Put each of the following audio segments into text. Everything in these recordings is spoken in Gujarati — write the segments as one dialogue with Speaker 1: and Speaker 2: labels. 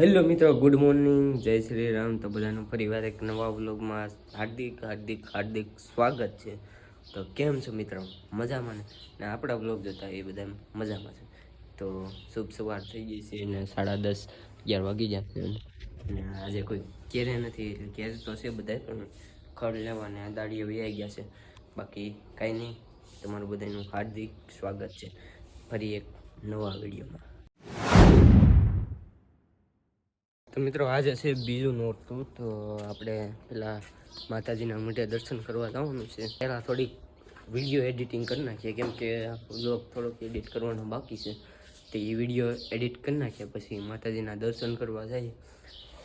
Speaker 1: હેલો મિત્રો, ગુડ મોર્નિંગ. જય શ્રી રામ. તો બધાનું ફરીવાર એક નવા વ્લોગમાં હાર્દિક હાર્દિક હાર્દિક સ્વાગત છે. તો કેમ છો મિત્રો? મજામાં ને? ને આપણા વ્લોગ જોતા એ બધા મજામાં છે. તો શુભ સવાર થઈ ગઈ છે ને સાડા દસ, અગિયાર વાગી જશે ને આજે કોઈ કેરે નથી, એટલે કેર તો છે બધા પણ ખડ લેવા ને દાડીઓ વ્યાઈ ગયા છે. બાકી કાંઈ નહીં, તમારું બધાનું હાર્દિક સ્વાગત છે. ફરી એક નવા વિડીયોમાં. તો મિત્રો આજે છે બીજું નોરતું. તો આપણે પેલા માતાજીના મોઢે દર્શન કરવા જવાનું છે. પહેલાં થોડીક વીડિયો એડિટિંગ કરી નાખીએ. કેમ કે બ્લોગ થોડોક એડિટ કરવાનો બાકી છે. તો એ વીડિયો એડિટ કરી નાખીએ પછી માતાજીના દર્શન કરવા જઈએ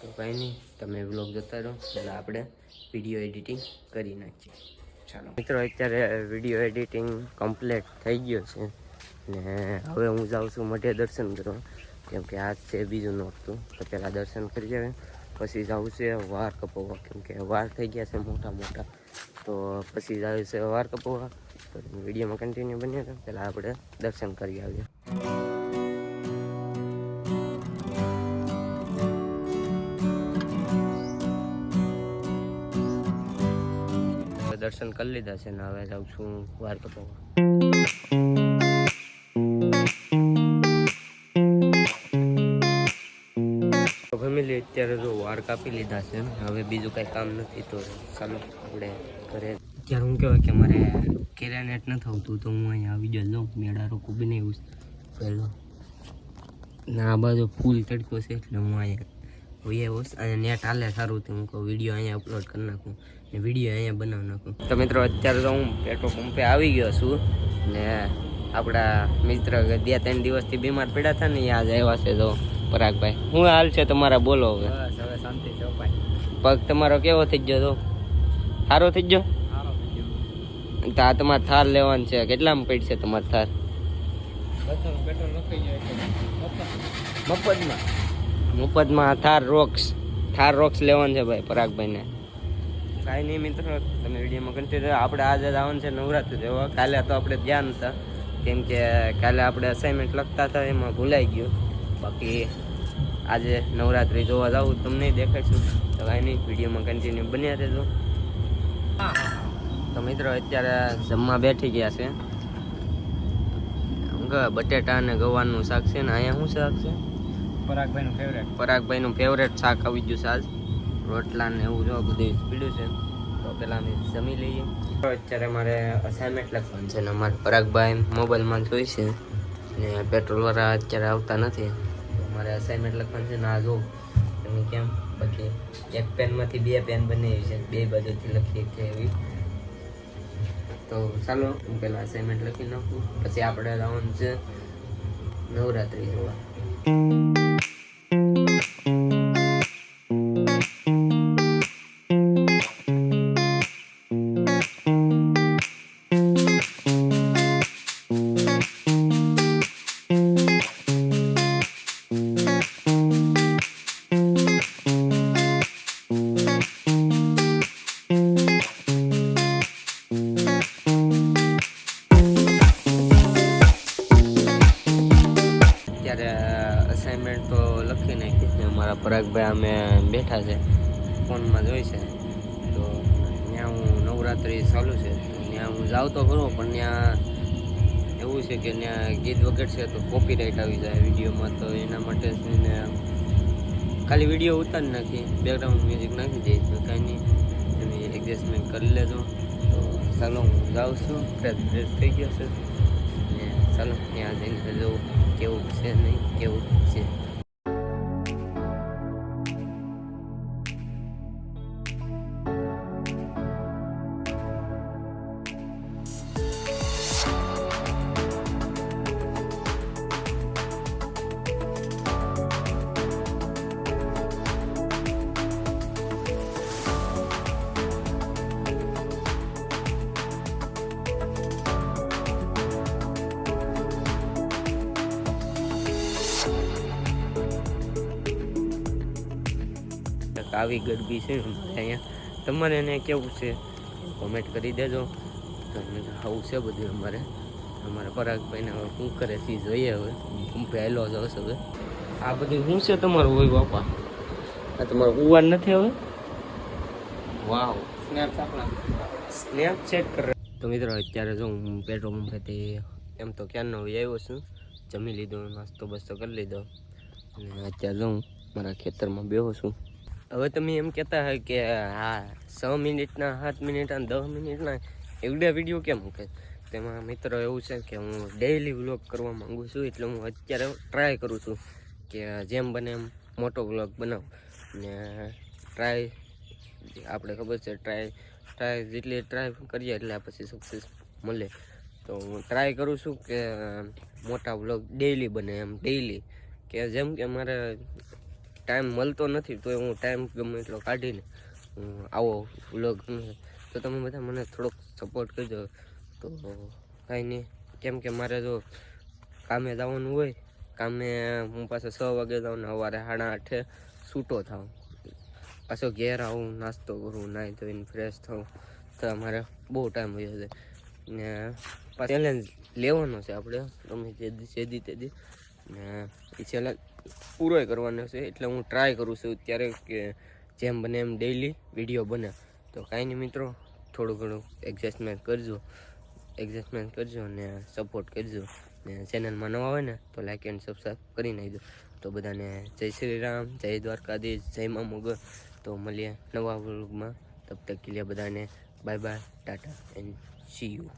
Speaker 1: તો કાંઈ નહીં તમે બ્લોગ જતા રહો. પહેલાં આપણે વીડિયો એડિટિંગ કરી નાખીએ. ચાલો. મિત્રો અત્યારે વીડિયો એડિટિંગ કમ્પ્લીટ થઈ ગયો છે. ને હવે હું જાઉં છું મોઢે દર્શન કરવા. કેમ કે આજ છે બીજું નોરતું. તો પહેલાં દર્શન કરી જાય પછી જવું છે વાર કપોવા. કેમ કે વાર થઈ ગયા છે મોટા મોટા. તો પછી જવું છે વાર કપોવા. તો વિડીયોમાં કન્ટિન્યુ બન્યો તો પહેલાં આપણે દર્શન કરી આવીએ. દર્શન કરી લીધા છે ને હવે જાઉં છું વાર કપોવા. અત્યારે જો વાર કાપી લીધા છે. હવે બીજું કાંઈ કામ નથી તો ચાલો આપણે ઘરે અત્યારે હું કહેવાય કે મારે કેરિયા નેટ નથી આવતું તો હું અહીંયા આવી જાઉં લઉં. મેળા નહીં બનાવ્યું પહેલો. ના, આ બાજુ ફૂલ તડકો છે એટલે હું અહીંયા હોય આવ્યો અહીંયા નેટ હાલે સારું તો હું કહું, વીડિયો અહીંયા અપલોડ કરી નાખું ને વીડિયો અહીંયા બનાવી નાખું. તો મિત્રો, અત્યારે તો હું પેટ્રોલ પંપે આવી ગયો છું ને આપણા મિત્ર બે ત્રણ દિવસથી બીમાર પડ્યા હતા ને આજ આવ્યા છે તો પરાગભાઈ શું હાલ છે તમારા? બોલો હવે.
Speaker 2: હવે શાંતિ
Speaker 1: પગ તમારો કેવો થઈ ગયો તો? સારો થઈ ગયો? તો આ તમારે થાર લેવાનું છે. કેટલામાં પડશે તમારે થાર? મફતમાં. મફતમાં થાર રોક્સ. થાર રોક્સ લેવાનું છે ભાઈ પરાગભાઈને. કાંઈ નહીં મિત્રો તમે વિડીયોમાં કન્ટિન્યુ આપણે આજે આવવાનું છે નવરાત્રી જોવા કાલે તો આપણે ધ્યાન હતા કેમ કે કાલે આપણે અસાઇનમેન્ટ લખતા હતા એમાં ભૂલાઈ ગયું. બાકી આજે નવરાત્રી જોવા જાઉં તમને દેખાડશું તો કાંઈ નહીં વિડીયોમાં કન્ટિન્યુ બન્યા રહેજો. તો મિત્રો અત્યારે જમવા બેઠી ગયા છે. બટેટા અને ગવાનું શાક છે ને અહીંયા શું શાક છે?
Speaker 2: પરાગભાઈનું ફેવરેટ
Speaker 1: પરાગભાઈનું ફેવરેટ શાક આવી ગયું આજ. રોટલા ને એવું જો બધું પીડ્યું છે. તો પેલા અમે જમી લઈએ. અત્યારે મારે અસાઇનમેન્ટ લખવાનું છે ને અમારે પરાગભાઈ મોબાઈલમાં જોઈશે ને પેટ્રોલવાળા અત્યારે આવતા નથી. મારે અસાઇનમેન્ટ લખવાનું છે, ના જો તમે કેમ? બાકી એક પેનમાંથી બે પેન બનાવી છે, બે બાજુથી લખીએ કે એવી. તો ચાલો, હું પહેલાં અસાઇનમેન્ટ લખી નાખું. પછી આપણે રાઉન્ડ છે નવરાત્રિ જોવા. પરાગભાઈ અમે બેઠા છે, ફોનમાં જોઈ છે. તો ત્યાં હું નવરાત્રિ ચાલુ છે ત્યાં હું જાઉં તો ખરો, પણ ત્યાં એવું છે કે ત્યાં ગીત વગાડશે તો કોપીરાઇટ આવી જાય વિડીયોમાં, તો એના માટે ખાલી વીડિયો ઉતારી નાખી બેકગ્રાઉન્ડ મ્યુઝિક નાખી દઈએ તો કાંઈ નહીં, તમે એડજસ્ટમેન્ટ કરી લેજો. તો ચાલો, હું જાઉં છું ફ્રેશ ફ્રેશ થઈ ગયો છે. ને ચાલો, ત્યાં જઈને જોઉં કેવું છે નહીં, કેવું છે? આવી ગરબી છે અમારે અહીંયા. તમારે એને કેવું છે? કોમેન્ટ કરી દેજો. તમને આવું છે બધું અમારે. અમારા પરાગભાઈને હવે શું કરે છે જોઈએ હવે. પંપે આવેલો જ હશે હવે. આ બધું શું છે તમારું હોય બાપા? આ તમારો ઉવાર નથી હવે? વાવ
Speaker 2: સ્નેપ
Speaker 1: કરે તો મિત્રો, અત્યારે જો હું પેટ્રોલ પંપેથી એમ તો ક્યારનો આવ્યો છું. જમી લીધો, નાસ્તો બસ્તો કરી લીધો. અને અત્યારે જો હું મારા ખેતરમાં બેહો છું. હવે તમે એમ કહેતા હોય કે, હા, છ મિનિટના, સાત મિનિટ અને દસ મિનિટના એવડા વીડિયો કેમ મૂકે? તેમાં મિત્રો એવું છે કે હું ડેઈલી વ્લોગ કરવા માંગુ છું, એટલે હું અત્યારે ટ્રાય કરું છું કે જેમ બને એમ મોટો વ્લોગ બનાવું. ને ટ્રાય આપણે ખબર છે ટ્રાય ટ્રાય જેટલી ટ્રાય કરીએ એટલે પછી સક્સેસ મળે. તો હું ટ્રાય કરું છું કે, મોટા વ્લોગ ડેઈલી બને એમ ડેઈલી કે જેમ કે મારે ટાઈમ મળતો નથી તો હું ટાઈમ ગમે એટલો કાઢીને આવો વ્લોગ તો તમે બધા મને થોડોક સપોર્ટ કરજો. તો કાંઈ નહીં કેમ કે મારે જો કામે જવાનું હોય, કામે હું પાછો છ વાગે જાઉં ને સવારે સાડા આઠે છૂટો થાઉં. પાછો ઘેર આવું, નાસ્તો કરું નાહી ધોઈને ફ્રેશ થાઉં. તો અમારે બહુ ટાઈમ હોય જાય ને ચેલેન્જ લેવાનો છે આપણે દી જે દી તે દી. ને એ ચેલેન્જ પૂરોય કરવાનો છે, એટલે હું ટ્રાય કરું છું ત્યારે કે જેમ બને એમ ડેઈલી વીડિયો બને. તો કાંઈ નહીં મિત્રો, થોડું ઘણું એડજસ્ટમેન્ટ કરજો એડજસ્ટમેન્ટ કરજો અને સપોર્ટ કરજો. ને ચેનલમાં નવા હોય ને, તો લાઈક એન્ડ સબસ્ક્રાઈબ કરી નાખજો. તો બધાને જય શ્રી રામ, જય દ્વારકાધીશ, જય મા મોગલ તો મળીએ નવા વ્લોગમાં તબ તક કે લે બધાને. Bye bye tata and see you